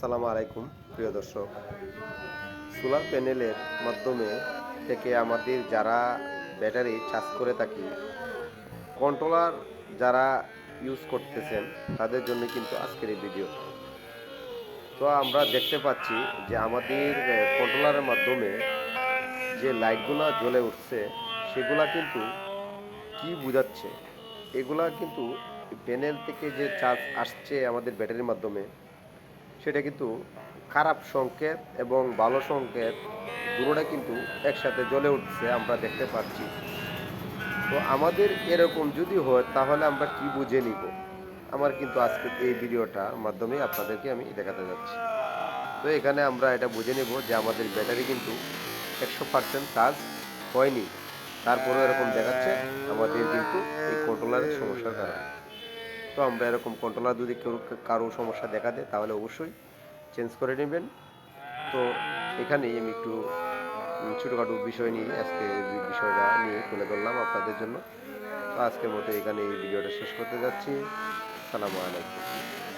আসসালামু আলাইকুম, প্রিয় দর্শক। সোলার প্যানেলের মাধ্যমে থেকে আমাদের যারা ব্যাটারি চার্জ করে থাকি, কন্ট্রোলার যারা ইউজ করতেছেন, তাদের জন্য কিন্তু আজকের এই ভিডিও তো আমরা দেখতে পাচ্ছি যে আমাদের কন্ট্রোলারের মাধ্যমে যে লাইটগুলো জ্বলে উঠছে, সেগুলা কিন্তু কি বোঝাচ্ছে? এগুলা কিন্তু প্যানেল থেকে যে চার্জ আসছে আমাদের ব্যাটারির মাধ্যমে সেটা কিন্তু খারাপ সংকেত এবং ভালো সংকেত দুটোটা কিন্তু একসাথে জ্বলে উঠছে, আমরা দেখতে পাচ্ছি। তো আমাদের এরকম যদি হয়, তাহলে আমরা কি বুঝে নিব? আমার কিন্তু আজকে এই ভিডিওটার মাধ্যমে আপনাদেরকে আমি দেখাতে যাচ্ছি। তো এখানে আমরা এটা বুঝে নেব যে আমাদের ব্যাটারি কিন্তু একশো পার্সেন্ট চার্জ হয়নি। তারপরেও এরকম দেখাচ্ছে, আমাদের কিন্তু এই কন্ট্রোলারের সমস্যার কারণে। তো আমরা এরকম কন্ট্রোলার যদি কেউ কারও সমস্যা দেখা দেয়, তাহলে অবশ্যই চেঞ্জ করে নেবেন। তো এখানেই আমি একটু ছোটোখাটো বিষয় নিয়ে আজকে বিষয়টা নিয়ে তুলে ধরলাম আপনাদের জন্য। তো আজকের মতো এখানে এই ভিডিওটা শেষ করতে যাচ্ছি। সালামু আলাইকুম।